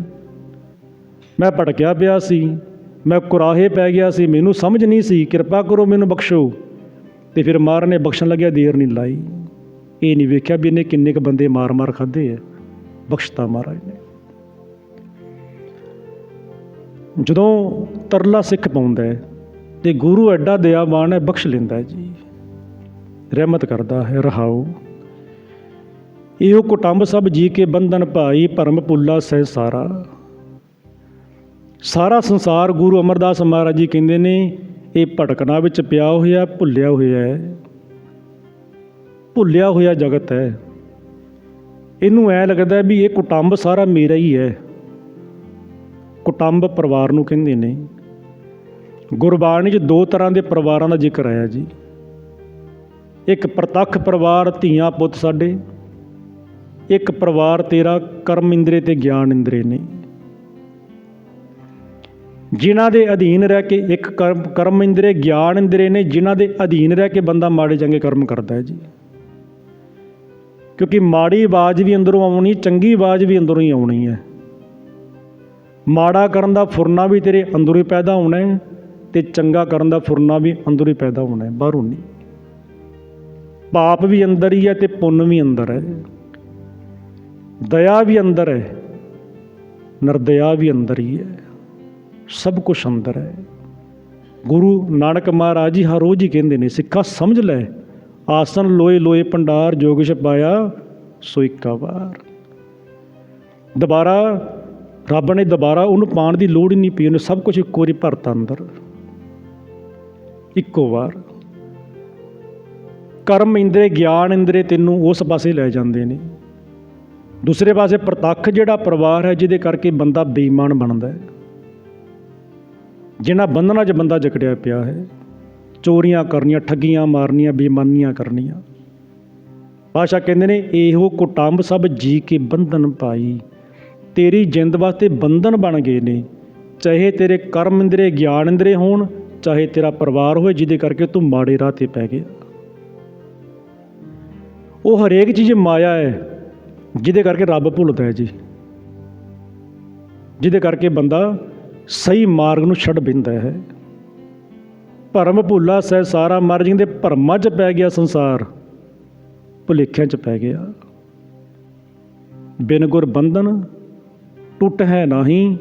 ਮੈਂ ਭਟਕਿਆ ਪਿਆ ਸੀ, ਮੈਂ ਕੁਰਾਹੇ ਪੈ ਗਿਆ ਸੀ, ਮੈਨੂੰ ਸਮਝ ਨਹੀਂ ਸੀ, ਕਿਰਪਾ ਕਰੋ ਮੈਨੂੰ ਬਖਸ਼ੋ। ਤੇ ਫਿਰ ਮਾਰ ਨੇ ਬਖਸ਼ਣ ਲੱਗਿਆ, ਦੇਰ ਨਹੀਂ ਲਾਈ। ਇਹ ਨਹੀਂ ਵੇਖਿਆ ਵੀ ਇਹਨੇ ਕਿੰਨੇ ਕ ਬੰਦੇ ਮਾਰ-ਮਾਰ ਖਾਦੇ ਆ। ਬਖਸ਼ਤਾ ਮਹਾਰਾਜ ਨੇ। ਜਦੋਂ ਤਰਲਾ ਸਿੱਖ ਪਾਉਂਦਾ ਹੈ ਤੇ ਗੁਰੂ ਐਡਾ ਦਇਆਵਾਨ ਹੈ, ਬਖਸ਼ ਲੈਂਦਾ ਜੀ। ਰਹਿਮਤ ਕਰਦਾ ਹੈ, ਰਹਾਓ। ਇਹੋ ਕੁਟੰਬ ਸਭ ਜੀ ਕੇ ਬੰਧਨ ਭਾਈ ਭਰਮ ਪੁੱਲਾ ਸਹਿ ਸਾਰਾ। ਸਾਰਾ ਸੰਸਾਰ ਗੁਰੂ ਅਮਰਦਾਸ ਮਹਾਰਾਜ ਜੀ ਕਹਿੰਦੇ ਨੇ, ਇਹ ਭਟਕਣਾ ਵਿੱਚ ਪਿਆ ਹੋਇਆ, ਭੁੱਲਿਆ ਹੋਇਆ ਹੈ। ਭੁੱਲਿਆ ਹੋਇਆ ਜਗਤ ਹੈ। ਇਹਨੂੰ ਐ ਲੱਗਦਾ ਵੀ ਇਹ ਕੁਟੰਬ ਸਾਰਾ ਮੇਰਾ ਹੀ ਹੈ। ਕੁਟੰਬ ਪਰਿਵਾਰ ਨੂੰ ਕਹਿੰਦੇ ਨੇ। ਗੁਰਬਾਣੀ 'ਚ ਦੋ ਤਰ੍ਹਾਂ ਦੇ ਪਰਿਵਾਰਾਂ ਦਾ ਜ਼ਿਕਰ ਆਇਆ ਜੀ। ਇੱਕ ਪ੍ਰਤੱਖ ਪਰਿਵਾਰ, ਧੀਆਂ ਪੁੱਤ ਸਾਡੇ। ਇੱਕ ਪਰਿਵਾਰ ਤੇਰਾ ਕਰਮ ਇੰਦਰੇ ਤੇ ਗਿਆਨ ਇੰਦਰੇ ਨੇ ਜਿਨ੍ਹਾਂ ਦੇ ਅਧੀਨ ਰਹਿ ਕੇ ਇੱਕ ਕਰਮ ਕਰਮ ਇੰਦਰੇ, ਗਿਆਨ ਇੰਦਰੇ ਨੇ ਜਿਨ੍ਹਾਂ ਦੇ ਅਧੀਨ ਰਹਿ ਕੇ ਬੰਦਾ ਮਾੜੇ ਚੰਗੇ ਕਰਮ ਕਰਦਾ ਹੈ ਜੀ। ਕਿਉਂਕਿ ਮਾੜੀ ਆਵਾਜ਼ ਵੀ ਅੰਦਰੋਂ ਆਉਣੀ, ਚੰਗੀ ਆਵਾਜ਼ ਵੀ ਅੰਦਰੋਂ ਹੀ ਆਉਣੀ ਹੈ। ਮਾੜਾ ਕਰਨ ਦਾ ਫੁਰਨਾ ਵੀ ਤੇਰੇ ਅੰਦਰੋਂ ਹੀ ਪੈਦਾ ਹੋਣਾ ਹੈ ਤੇ ਚੰਗਾ ਕਰਨ ਦਾ ਫੁਰਨਾ ਵੀ ਅੰਦਰੋਂ ਹੀ ਪੈਦਾ ਹੋਣਾ ਹੈ, ਬਾਹਰੋਂ ਨਹੀਂ। ਪਾਪ ਵੀ ਅੰਦਰ ਹੀ ਹੈ ਤੇ ਪੁੰਨ ਵੀ ਅੰਦਰ ਹੈ। ਦਇਆ ਵੀ ਅੰਦਰ ਹੈ, ਨਰਦਇਆ ਵੀ ਅੰਦਰ ਹੀ ਹੈ, ਸਭ ਕੁਝ ਅੰਦਰ ਹੈ। ਗੁਰੂ ਨਾਨਕ ਮਹਾਰਾਜ ਜੀ ਹਰ ਰੋਜ਼ ਹੀ ਕਹਿੰਦੇ ਨੇ, ਸਿੱਖਾ ਸਮਝ ਲੈ ਆਸਨ ਲੋਏ ਲੋਏ ਭੰਡਾਰ ਜੋਗਿਸ਼ ਪਾਇਆ ਸੋ ਇੱਕਾ ਵਾਰ। ਦੁਬਾਰਾ, ਰੱਬ ਨੇ ਦੁਬਾਰਾ ਉਹਨੂੰ ਪਾਣ ਦੀ ਲੋੜ ਹੀ ਨਹੀਂ ਪਈ, ਉਹਨੇ ਸਭ ਕੁਝ ਇੱਕੋ ਵਾਰੀ ਭਰਤਾ ਅੰਦਰ। ਇੱਕੋ ਵਾਰ। ਕਰਮ ਇੰਦਰੇ, ਗਿਆਨ ਇੰਦਰੇ ਤੈਨੂੰ ਉਸ ਪਾਸੇ ਲੈ ਜਾਂਦੇ ਨੇ। ਦੂਸਰੇ ਪਾਸੇ ਪ੍ਰਤੱਖ ਜਿਹੜਾ ਪਰਿਵਾਰ ਹੈ, ਜਿਹਦੇ ਕਰਕੇ ਬੰਦਾ ਬੇਈਮਾਨ ਬਣਦਾ ਹੈ। ਜਿਨ੍ਹਾਂ ਬੰਧਨਾਂ 'ਚ ਬੰਦਾ ਜਕੜਿਆ ਪਿਆ ਹੈ, ਚੋਰੀਆਂ ਕਰਨੀਆਂ, ਠੱਗੀਆਂ ਮਾਰਨੀਆਂ, ਬੇਈਮਾਨੀਆਂ ਕਰਨੀਆਂ। ਪਾਸ਼ਾ ਕਹਿੰਦੇ ਨੇ, ਇਹੋ ਕੁਟੰਬ ਸਭ ਜੀ ਕੇ ਬੰਧਨ ਪਾਈ। ਤੇਰੀ ਜਿੰਦ ਵਾਸਤੇ ਬੰਧਨ ਬਣ ਗਏ ਨੇ। ਚਾਹੇ ਤੇਰੇ ਕਰਮ ਇੰਦਰੇ, ਗਿਆਨ ਇੰਦਰੇ ਹੋਣ, ਚਾਹੇ ਤੇਰਾ ਪਰਿਵਾਰ ਹੋਵੇ, ਜਿਹਦੇ ਕਰਕੇ ਤੂੰ ਮਾੜੇ ਰਾਹ ਤੇ ਪੈ ਗਿਆ। ਉਹ ਹਰੇਕ ਚੀਜ਼ ਮਾਇਆ ਹੈ। ਜਿਹਦੇ ਕਰਕੇ ਰੱਬ ਭੁੱਲਦਾ ਹੈ ਜੀ। ਜਿਹਦੇ ਕਰਕੇ ਬੰਦਾ ਸਹੀ ਮਾਰਗ ਨੂੰ ਛੱਡ ਬਿੰਦਾ ਹੈ। ਭਰਮ ਭੁੱਲਾ ਸਹਿ ਸਾਰਾ ਮਰ ਜਿੰਦੇ ਭਰਮਾਂ 'ਚ ਪੈ ਗਿਆ ਸੰਸਾਰ, ਭੁਲੇਖਿਆਂ 'ਚ ਪੈ ਗਿਆ। ਬਿਨ ਗੁਰ ਬੰਧਨ ਟੁੱਟ ਹੈ ਨਹੀਂ,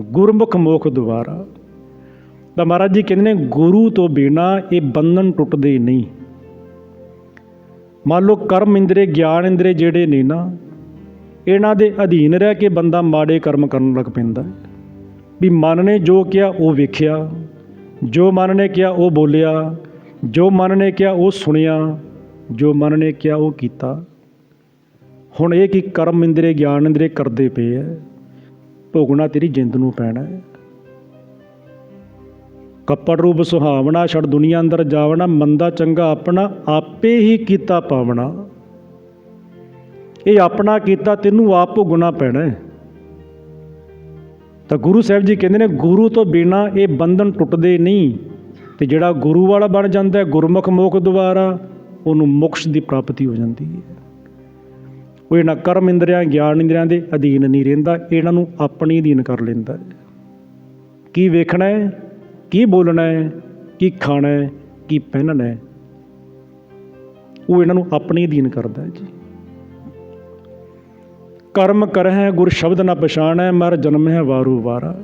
ਗੁਰਮੁਖ ਮੋਖ ਦੁਆਰਾ। ਤਾਂ ਮਹਾਰਾਜ ਜੀ ਕਹਿੰਦੇ ਨੇ, ਗੁਰੂ ਤੋਂ ਬਿਨਾ ਇਹ ਬੰਧਨ ਟੁੱਟਦੇ ਨਹੀਂ। ਮੰਨ ਲਓ ਕਰਮ ਇੰਦਰੇ ਗਿਆਨ ਇੰਦਰੇ ਜਿਹੜੇ ਨੇ ਨਾ ਇਹਨਾਂ ਦੇ ਅਧੀਨ ਰਹਿ ਕੇ ਬੰਦਾ ਮਾੜੇ ਕਰਮ ਕਰਨ ਲੱਗ ਪੈਂਦਾ ਵੀ ਮਨ ਨੇ ਜੋ ਕਿਹਾ, ਉਹ ਵੇਖਿਆ। ਜੋ ਮਨ ਨੇ ਕਿਹਾ, ਉਹ ਬੋਲਿਆ। ਜੋ ਮਨ ਨੇ ਕਿਹਾ, ਉਹ ਸੁਣਿਆ। ਜੋ ਮਨ ਨੇ ਕਿਹਾ, ਉਹ ਕੀਤਾ। ਹੁਣ ਇਹ ਕੀ ਕਰਮ ਇੰਦਰੇ, ਗਿਆਨ ਇੰਦਰੇ ਕਰਦੇ ਪਏ ਐ। ਭੋਗਣਾ ਤੇਰੀ ਜਿੰਦ ਨੂੰ ਪੈਣਾ ਹੈ ਕੱਪੜ ਰੂਪ ਸੁਹਾਵਣਾ ਛੜ ਦੁਨੀਆ ਅੰਦਰ ਜਾਵਣਾ, ਮੰਦਾ ਚੰਗਾ ਆਪਣਾ, ਆਪੇ ਹੀ ਕੀਤਾ ਪਾਵਣਾ। ਇਹ ਆਪਣਾ ਕੀਤਾ, ਤੈਨੂੰ ਆਪ ਭੋਗਣਾ ਪੈਣਾ ਹੈ। ਤਾਂ ਗੁਰੂ ਸਾਹਿਬ ਜੀ ਕਹਿੰਦੇ ਨੇ, ਗੁਰੂ ਤੋਂ ਬਿਨਾ ਇਹ ਬੰਧਨ ਟੁੱਟਦੇ ਨਹੀਂ। ਤੇ ਜਿਹੜਾ ਗੁਰੂ ਵਾਲਾ ਬਣ ਜਾਂਦਾ ਹੈ, ਗੁਰਮੁਖ ਮੋਖ ਦੁਆਰਾ, ਉਹਨੂੰ ਮੋਕਸ਼ ਦੀ ਪ੍ਰਾਪਤੀ ਹੋ ਜਾਂਦੀ ਹੈ। ਉਹ ਇਹਨਾਂ ਕਰਮ ਇੰਦਰੀਆਂ, ਗਿਆਨ ਇੰਦਰੀਆਂ ਦੇ ਅਧੀਨ ਨਹੀਂ ਰਹਿੰਦਾ, ਇਹਨਾਂ ਨੂੰ ਆਪਣੀ ਅਧੀਨ ਕਰ ਲੈਂਦਾ ਹੈ। ਕੀ ਵੇਖਣਾ ਹੈ, ਕੀ ਬੋਲਣਾ ਹੈ, ਕੀ ਖਾਣਾ ਹੈ, ਕੀ ਪਹਿਨਣਾ ਹੈ। ਉਹ ਇਹਨਾਂ ਨੂੰ ਆਪਣੀ ਅਧੀਨ ਕਰਦਾ ਹੈ ਜੀ। ਕਰਮ ਕਰਹਿ ਗੁਰ ਸ਼ਬਦ ਨਾ ਪਛਾਣੈ, ਮਰ ਜਨਮ ਹੈ ਵਾਰੂ। ਵਾਰਾ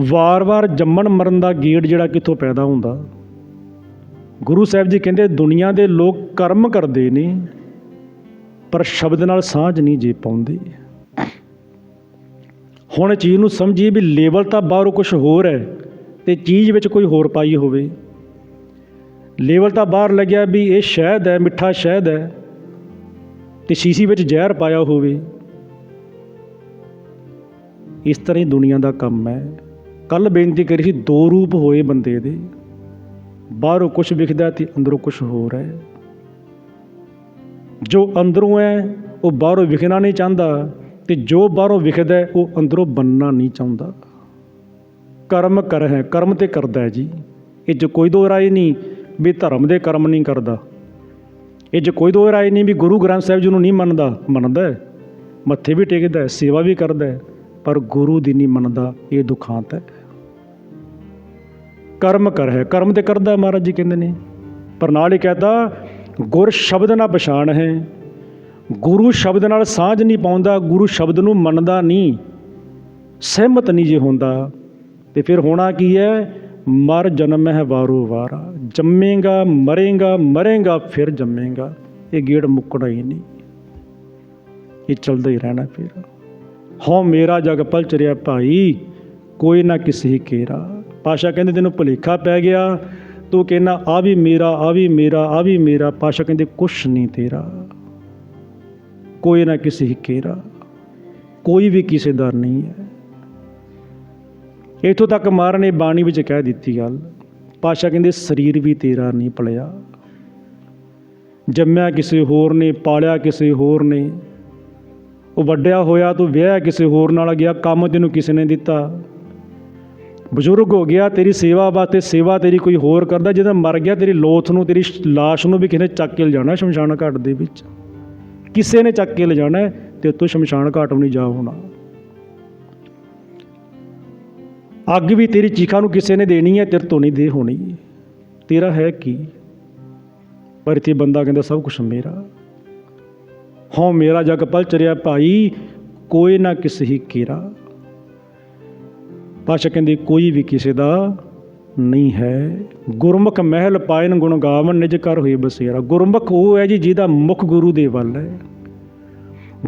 ਵਾਰ-ਵਾਰ ਜੰਮਣ ਮਰਨ ਦਾ ਗੇੜ ਜਿਹੜਾ ਕਿੱਥੋਂ ਪੈਦਾ ਹੁੰਦਾ? ਗੁਰੂ ਸਾਹਿਬ ਜੀ ਕਹਿੰਦੇ, ਦੁਨੀਆ ਦੇ ਲੋਕ ਕਰਮ ਕਰਦੇ ਨੇ, ਪਰ ਸ਼ਬਦ ਨਾਲ ਸਾਂਝ ਨਹੀਂ ਜੇ ਪਾਉਂਦੇ। ਹੁਣ ਚੀਜ਼ ਨੂੰ ਸਮਝੀਏ ਵੀ ਲੇਵਲ ਤਾਂ ਬਾਹਰੋਂ ਕੁਝ ਹੋਰ ਹੈ ਤੇ ਚੀਜ਼ ਵਿੱਚ ਕੋਈ ਹੋਰ ਪਾਈ ਹੋਵੇ। ਲੇਵਲ ਤਾਂ ਬਾਹਰ ਲੱਗਿਆ ਵੀ ਇਹ ਸ਼ਹਿਦ ਹੈ, ਮਿੱਠਾ ਸ਼ਹਿਦ ਹੈ। ਤੇ ਸ਼ੀਸ਼ੀ ਵਿੱਚ ਜ਼ਹਿਰ ਪਾਇਆ ਹੋਵੇ। ਇਸ ਤਰ੍ਹਾਂ ਹੀ ਦੁਨੀਆ ਦਾ ਕੰਮ ਹੈ। ਕੱਲ ਬੇਨਤੀ ਕਰੀ ਸੀ, ਦੋ ਰੂਪ ਹੋਏ ਬੰਦੇ ਦੇ। ਬਾਹਰੋਂ ਕੁਝ ਵਿਖਦਾ ਤੇ ਅੰਦਰੋਂ ਕੁਝ ਹੋਰ ਹੈ। ਜੋ ਅੰਦਰੋਂ ਹੈ, ਉਹ ਬਾਹਰੋਂ ਵਿਖਣਾ ਨਹੀਂ ਚਾਹੁੰਦਾ ਤੇ ਜੋ ਬਾਹਰੋਂ ਵਿਖਦਾ ਉਹ ਅੰਦਰੋਂ ਬੰਨਣਾ ਨਹੀਂ ਚਾਹੁੰਦਾ। ਕਰਮ ਕਰ ਹੈ ਕਰਮ ਤੇ ਕਰਦਾ ਜੀ। ਇਹ ਜੋ ਕੋਈ ਦੋ ਰਾਏ ਨਹੀਂ ਵੀ ਧਰਮ ਦੇ ਕਰਮ ਨਹੀਂ ਕਰਦਾ। ਇਹ 'ਚ ਕੋਈ ਦੋ ਰਾਏ ਨਹੀਂ ਵੀ ਗੁਰੂ ਗ੍ਰੰਥ ਸਾਹਿਬ ਜੀ ਨੂੰ ਨਹੀਂ ਮੰਨਦਾ ਮੰਨਦਾ ਮੱਥੇ ਵੀ ਟੇਕਦਾ ਸੇਵਾ ਵੀ ਕਰਦਾ ਪਰ ਗੁਰੂ ਦੀ ਨਹੀਂ ਮੰਨਦਾ, ਇਹ ਦੁਖਾਂਤ ਹੈ। ਕਰਮ ਕਰ ਹੈ, ਕਰਮ ਤੇ ਕਰਦਾ ਮਹਾਰਾਜ ਜੀ ਕਹਿੰਦੇ ਨੇ। ਪਰ ਨਾਲ ਹੀ ਕਹਤਾ, ਗੁਰ ਸ਼ਬਦ ਨਾਲ ਪਛਾਣ ਹੈ। ਗੁਰੂ ਸ਼ਬਦ ਨਾਲ ਸਾਂਝ ਨਹੀਂ ਪਾਉਂਦਾ, ਗੁਰੂ ਸ਼ਬਦ ਨੂੰ ਮੰਨਦਾ ਨਹੀਂ। ਸਹਿਮਤ ਨਹੀਂ ਜੇ ਹੁੰਦਾ, ਤੇ ਫਿਰ ਹੋਣਾ ਕੀ ਹੈ? ਮਰ ਜਨਮ ਹੈ ਵਾਰੋ ਵਾਰਾ, ਜੰਮੇਗਾ, ਮਰੇਗਾ ਮਰੇਗਾ, ਫਿਰ ਜੰਮੇਗਾ। ਇਹ ਗੇੜ ਮੁੱਕਣਾ ਹੀ ਨਹੀਂ। ਇਹ ਚੱਲਦਾ ਹੀ ਰਹਿਣਾ ਫਿਰ। ਹਉ ਮੇਰਾ ਜਗ ਪਲਚਰਿਆ ਭਾਈ, ਕੋਈ ਨਾ ਕਿਸੇ ਕੇਰਾ। ਪਾਸ਼ਾ ਕਹਿੰਦੇ ਤੈਨੂੰ ਭੁਲੇਖਾ ਪੈ ਗਿਆ, ਤੂੰ ਕਹਿੰਦਾ ਆ ਵੀ ਮੇਰਾ, ਆ ਵੀ ਮੇਰਾ, ਆ ਵੀ ਮੇਰਾ। ਪਾਸ਼ਾ ਕਹਿੰਦੇ, ਕੁਛ ਨਹੀਂ ਤੇਰਾ। ਕੋਈ ਨਾ ਕਿਸੇ ਕੇਰਾ। ਕੋਈ ਵੀ ਕਿਸੇ ਦਾ ਨਹੀਂ ਹੈ। ਇਥੋਂ ਤੱਕ ਮਾਰਨ ਨੇ ਬਾਣੀ ਵਿੱਚ ਕਹਿ ਦਿੱਤੀ ਗੱਲ ਪਾਸ਼ਾ ਕਹਿੰਦੇ, ਸਰੀਰ ਵੀ ਤੇਰਾ ਨਹੀਂ ਪਲਿਆ ਜੰਮਿਆ ਕਿਸੇ ਹੋਰ ਨੇ, ਪਾਲਿਆ ਕਿਸੇ ਹੋਰ ਨੇ, ਉਹ ਵੱਡਿਆ ਹੋਇਆ ਤੂੰ ਵਿਆਹ ਕਿਸੇ ਹੋਰ ਨਾਲ ਗਿਆ, ਕੰਮ ਤੈਨੂੰ ਕਿਸੇ ਨੇ ਦਿੱਤਾ। ਬਜ਼ੁਰਗ ਹੋ ਗਿਆ, ਤੇਰੀ ਸੇਵਾ ਵਾਸਤੇ ਸੇਵਾ ਤੇਰੀ ਕੋਈ ਹੋਰ ਕਰਦਾ ਜਦੋਂ ਮਰ ਗਿਆ, ਤੇਰੀ ਲੋਥ ਨੂੰ, ਤੇਰੀ ਲਾਸ਼ ਨੂੰ ਵੀ ਕਿਸੇ ਨੇ ਚੱਕ ਕੇ ਲਿਜਾਣਾ ਸ਼ਮਸ਼ਾਨ ਘਾਟ ਦੇ ਵਿੱਚ। ਕਿਸੇ ਨੇ ਚੱਕ ਕੇ ਲਿਜਾਣਾ ਹੈ ਤੇ ਤੂੰ ਸ਼ਮਸ਼ਾਨ ਘਾਟ ਨੂੰ ਨਹੀਂ ਜਾ ਹੋਣਾ। ਅੱਗ ਵੀ ਤੇਰੀ ਚੀਖਾਂ ਨੂੰ ਕਿਸੇ ਨੇ ਦੇਣੀ ਹੈ, ਤੇਰੇ ਤੋਂ ਨਹੀਂ ਦੇ ਹੋਣੀ। ਤੇਰਾ ਹੈ ਕੀ? ਪਰ ਇੱਥੇ ਬੰਦਾ ਕਹਿੰਦਾ, ਸਭ ਕੁਝ ਮੇਰਾ। ਹਉ ਮੇਰਾ ਜਗ ਪਲ ਚਰਿਆ ਭਾਈ, ਕੋਈ ਨਾ ਕਿਸੇ ਹੀ ਕੀਰਾ। ਪਾਸ਼ਾ ਕਹਿੰਦੇ, ਕੋਈ ਵੀ ਕਿਸੇ ਦਾ ਨਹੀਂ ਹੈ। ਗੁਰਮੁਖ ਮਹਿਲ ਪਾਇਨ ਗੁਣ ਗਾਵਨ, ਨਿਜ ਕਰ ਹੋਏ ਬਸੇਰਾ। ਗੁਰਮੁਖ ਉਹ ਹੈ ਜੀ ਜਿਹਦਾ ਮੁਖ ਗੁਰੂ ਦੇ ਵੱਲ ਹੈ।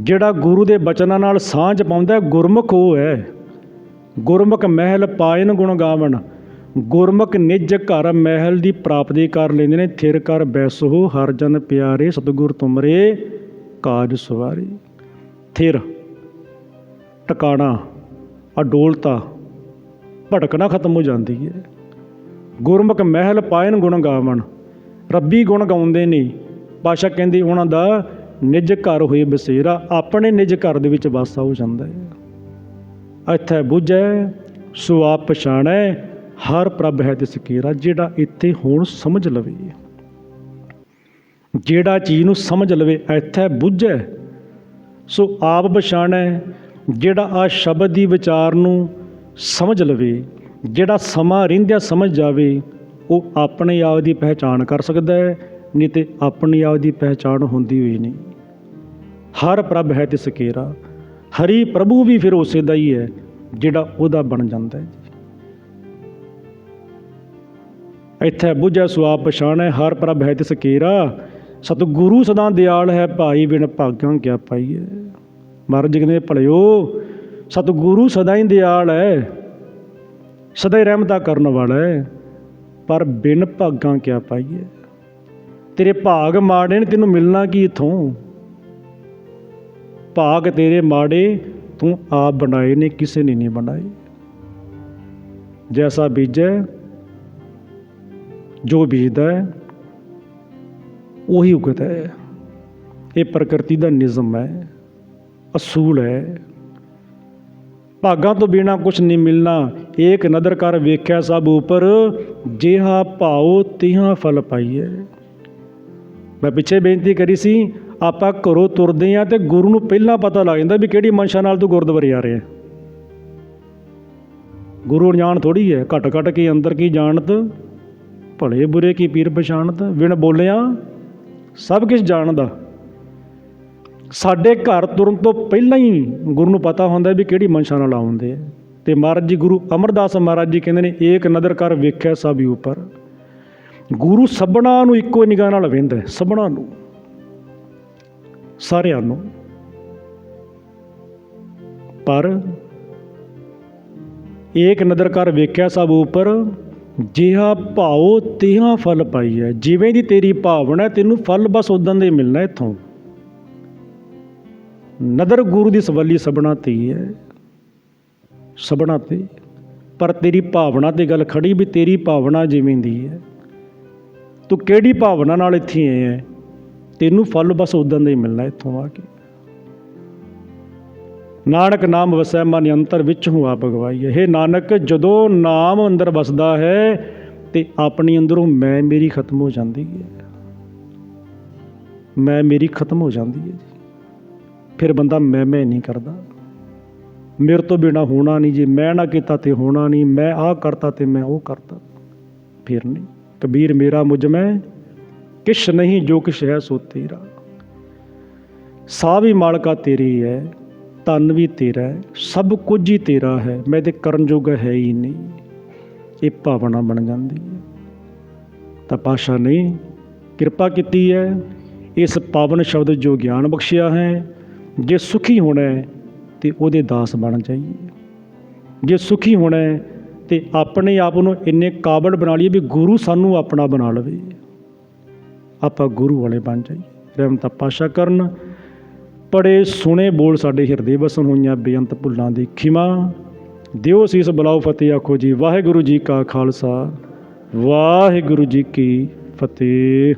ਜਿਹੜਾ ਗੁਰੂ ਦੇ ਬਚਨਾਂ ਨਾਲ ਸਾਂਝ ਪਾਉਂਦਾ ਗੁਰਮੁਖ ਉਹ ਹੈ। ਗੁਰਮੁਖ ਮਹਿਲ ਪਾਇਨ ਗੁਣ ਗਾਵਣ। ਗੁਰਮੁਖ ਨਿਜ ਘਰ ਮਹਿਲ ਦੀ ਪ੍ਰਾਪਤੀ ਕਰ ਲੈਂਦੇ ਨੇ। ਥਿਰ ਕਰ ਬੈਸਹੁ ਹਰ ਜਨ ਪਿਆਰੇ ਸਤਿਗੁਰ ਤੁਮਰੇ ਕਾਜ ਸਵਾਰੀ। ਥਿਰ ਟਿਕਾਣਾ, ਅਡੋਲਤਾ, ਭਟਕਣਾ ਖਤਮ ਹੋ ਜਾਂਦੀ ਹੈ। ਗੁਰਮੁਖ ਮਹਿਲ ਪਾਇਨ ਗੁਣ ਗਾਵਣ। ਰੱਬੀ ਗੁਣ ਗਾਉਂਦੇ ਨੇ। ਪਾਸ਼ਾ ਕਹਿੰਦੀ ਉਹਨਾਂ ਦਾ ਨਿਜ ਘਰ ਹੋਏ ਬਸੇਰਾ। ਆਪਣੇ ਨਿਜ ਘਰ ਦੇ ਵਿੱਚ ਵਾਸਾ ਹੋ ਜਾਂਦਾ ਹੈ। ਇੱਥੇ ਬੁਝੈ ਸੋ ਆਪ ਪਛਾਣੈ, ਹਰ ਪ੍ਰਭ ਹੈ ਤਿਸ ਕੀਰਾ ਜਿਹੜਾ ਇੱਥੇ ਹੁਣ ਸਮਝ ਲਵੇ। ਜਿਹੜਾ ਚੀਜ਼ ਨੂੰ ਸਮਝ ਲਵੇ, ਇੱਥੇ ਬੁਝੈ, ਸੋ ਆਪ ਪਛਾਣੈ, ਜਿਹੜਾ ਆ ਸ਼ਬਦ ਦੀ ਵਿਚਾਰ ਨੂੰ ਸਮਝ ਲਵੇ, ਜਿਹੜਾ ਸਮਾਂ ਰਹਿੰਦਿਆਂ ਸਮਝ ਜਾਵੇ, ਉਹ ਆਪਣੇ ਆਪ ਦੀ ਪਹਿਚਾਣ ਕਰ ਸਕਦਾ ਹੈ, ਨਹੀਂ ਤੇ ਆਪਣੇ ਆਪ ਦੀ ਪਹਿਚਾਣ ਹੁੰਦੀ ਹੋਈ ਨਹੀਂ। ਹਰ ਪ੍ਰਭ ਹੈ ਤਿਸ ਕੇਰਾ ਹਰੀ ਪ੍ਰਭੂ ਵੀ ਫਿਰ ਉਸੇ ਦਾ ਹੀ ਹੈ, ਜਿਹੜਾ ਉਹਦਾ ਬਣ ਜਾਂਦਾ ਹੈ ਜੀ। ਇੱਥੇ ਬੁਝੈ ਸੁਆਪ ਪਛਾਣੈ, ਹਰ ਪ੍ਰਭ ਹੈ ਤਿਸ ਕੇਰਾ। ਸਤਿਗੁਰੂ ਸਦਾ ਦਿਆਲ ਹੈ, ਭਾਈ ਬਿਨ ਭਾਗਾਂ ਕਿਆ ਪਾਈਐ। ਮਹਾਰਾਜ ਕਹਿੰਦੇ, ਭਲਿਓ, ਸਤਿਗੁਰੂ ਸਦਾ ਹੀ ਦਿਆਲ ਹੈ, ਸਦਾ ਹੀ ਰਹਿਮਤਾ ਕਰਨ ਵਾਲਾ ਹੈ, ਪਰ ਬਿਨ ਭਾਗਾਂ ਕਿਆ ਪਾਈਐ। ਤੇਰੇ ਭਾਗ ਮਾੜੇ ਨੇ, ਤੈਨੂੰ ਮਿਲਣਾ ਕੀ ਇਥੋਂ? ਭਾਗ ਤੇਰੇ ਮਾੜੇ ਤੂੰ ਆਪ ਬਣਾਏ ਨੇ, ਕਿਸੇ ਨੇ ਨਹੀਂ ਬਣਾਏ। ਜੈਸਾ ਬੀਜੈ, ਜੋ ਬੀਜਦਾ ਹੈ, ਉਹੀ ਉਗਦਾ ਹੈ ਇਹ ਪ੍ਰਕਿਰਤੀ ਦਾ ਨਿਯਮ ਹੈ, ਅਸੂਲ ਹੈ। ਭਾਗਾਂ ਤੋਂ ਬਿਨਾ ਕੁਝ ਨਹੀਂ ਮਿਲਣਾ। ਏਕ ਨਦਰ ਕਰ ਵੇਖਿਆ ਸਭ ਉਪਰ, ਜਿਹਾ ਭਾਉ ਤਿਹਾ ਫਲ ਪਾਈਏ ਮੈਂ ਪਿੱਛੇ ਬੇਨਤੀ ਕਰੀ ਸੀ ਆਪਾਂ ਘਰੋਂ ਤੁਰਦੇ ਆ ਤੇ ਗੁਰੂ ਨੂੰ ਪਹਿਲਾਂ ਪਤਾ ਲੱਗ ਜਾਂਦਾ ਵੀ ਕਿਹੜੀ ਮਨਸ਼ਾ ਨਾਲ ਤੂੰ ਗੁਰਦੁਆਰੇ ਆ ਰਿਹਾ ਗੁਰੂ ਅਣਜਾਣ ਥੋੜੀ ਹੈ, ਘਟ ਘਟ ਕੇ ਅੰਦਰ ਕੀ ਜਾਣਤ, ਭਲੇ ਬੁਰੇ ਕੀ ਪੀਰ ਪਛਾਣਤ ਵਿਣ ਬੋਲਿਆ ਸਭ ਕੁਝ ਜਾਣਦਾ। ਸਾਡੇ ਘਰ ਤੁਰਨ ਤੋਂ ਪਹਿਲਾਂ ਹੀ ਗੁਰੂ ਨੂੰ ਪਤਾ ਹੁੰਦਾ ਵੀ ਕਿਹੜੀ ਮਨਸ਼ਾ ਨਾਲ ਆਉਂਦੇ ਆ। ਤੇ ਮਹਾਰਾਜ ਜੀ, ਗੁਰੂ ਅਮਰਦਾਸ ਮਹਾਰਾਜ ਜੀ ਕਹਿੰਦੇ ਨੇ, ਏਕ ਨਦਰ ਕਰ ਵੇਖਿਆ ਸਭ ਉਪਰ। ਗੁਰੂ ਸਭਨਾ ਨੂੰ ਇੱਕੋ ਨਿਗਾਹ ਨਾਲ ਵੇਂਦਾ ਸਭਨਾ ਨੂੰ। ਸਾਰਿਆਂ ਨੂੰ। ਪਰ ਏਕ ਨਦਰ ਕਰ ਵੇਖਿਆ ਸਭ ਉਪਰ, ਜਿਹਾ ਭਾਉ ਤਿਹਾ ਫਲ ਪਾਈ ਹੈ ਜਿਵੇਂ ਦੀ ਤੇਰੀ ਭਾਵਨਾ ਤੈਨੂੰ ਫਲ ਬਸ ਉਦਾਂ ਦੇ ਮਿਲਣਾ ਇੱਥੋਂ। ਨਦਰ ਗੁਰੂ ਦੀ ਸਵੱਲੀ ਸਭਨਾ ਤੇ ਹੀ ਹੈ। ਸਭਨਾ ਤੇ। ਪਰ ਤੇਰੀ ਭਾਵਨਾ ਤੇ ਗੱਲ ਖੜੀ ਵੀ ਤੇਰੀ ਭਾਵਨਾ ਜਿਵੇਂ ਦੀ ਹੈ। ਤੂੰ ਕਿਹੜੀ ਭਾਵਨਾ ਨਾਲ ਇੱਥੇ ਆਇਆ ਹੈ? ਤੈਨੂੰ ਫਲ ਬਸ ਉਦਾਂ ਦਾ ਹੀ ਮਿਲਣਾ ਇੱਥੋਂ ਆ ਕੇ। ਨਾਨਕ ਨਾਮ ਵਸੈ ਮਨ ਅੰਤਰ, ਵਿੱਚ ਹੂੰ ਆਪ ਗਵਾਈ ਹੈ ਨਾਨਕ, ਜਦੋਂ ਨਾਮ ਅੰਦਰ ਵਸਦਾ ਹੈ, ਤੇ ਆਪਣੀ ਅੰਦਰੋਂ ਮੈਂ ਮੇਰੀ ਖਤਮ ਹੋ ਜਾਂਦੀ ਹੈ। ਮੈਂ ਮੇਰੀ ਖਤਮ ਹੋ ਜਾਂਦੀ ਹੈ ਜੀ। ਫਿਰ ਬੰਦਾ ਮੈਂ ਮੈਂ ਨਹੀਂ ਕਰਦਾ। ਮੇਰੇ ਤੋਂ ਬਿਨਾ ਹੋਣਾ ਨਹੀਂ ਜੀ। ਮੈਂ ਨਾ ਕੀਤਾ ਤੇ ਹੋਣਾ ਨਹੀਂ। ਮੈਂ ਆਹ ਕਰਤਾ ਤੇ ਮੈਂ ਉਹ ਕਰਤਾ। ਫਿਰ ਨਹੀਂ। ਕਬੀਰ, ਮੇਰਾ ਮੁਝ ਮੈਂ ਕਿਛ ਨਹੀਂ ਜੋ ਕਿਛ ਹੈ ਸੋ ਤੇਰਾ। ਸਾਹ ਵੀ ਮਾਲਕਾ ਤੇਰੀ ਹੈ ਤਨ ਵੀ ਤੇਰਾ ਹੈ, ਸਭ ਕੁਝ ਹੀ ਤੇਰਾ ਹੈ, ਮੈਂ ਤੇ ਕਰਨ ਜੋਗਾ ਹੈ ਹੀ ਨਹੀਂ। ਇਹ ਭਾਵਨਾ ਬਣ ਜਾਂਦੀ ਹੈ। ਤਾਂ ਪਾਸ਼ਾ ਨੇ ਕਿਰਪਾ ਕੀਤੀ ਹੈ, ਇਸ ਪਾਵਨ ਸ਼ਬਦ ਜੋ ਗਿਆਨ ਬਖਸ਼ਿਆ ਹੈ, ਜੇ ਸੁਖੀ ਹੋਣਾ ਹੈ, ਤੇ ਉਹਦੇ ਦਾਸ ਬਣ ਜਾਈਏ। ਜੇ ਸੁਖੀ ਹੋਣਾ ਹੈ, ਤੇ ਆਪਣੇ ਆਪ ਨੂੰ ਇੰਨੇ ਕਾਬਲ ਬਣਾ ਲਈਏ ਵੀ ਗੁਰੂ ਸਾਨੂੰ ਆਪਣਾ ਬਣਾ ਲਵੇ। ਆਪਾਂ ਗੁਰੂ ਵਾਲੇ ਬਣ ਜਾਈਏ। ਰਹਿਮਤ ਪਾਸ਼ਾ ਕਰਨ। ਪੜੇ, ਸੁਣੇ, ਬੋਲ ਸਾਡੇ ਹਿਰਦੇ ਵਸਣ ਹੋਈਆਂ ਬੇਅੰਤ ਭੁੱਲਾਂ ਦੀ ਖਿਮਾ। ਦਿਓ ਸੀਸ ਬੁਲਾਓ ਫਤਿਹ, ਆਖੋ ਜੀ, ਵਾਹਿਗੁਰੂ ਜੀ ਕਾ ਖਾਲਸਾ, ਵਾਹਿਗੁਰੂ ਜੀ ਕੀ ਫਤਿਹ।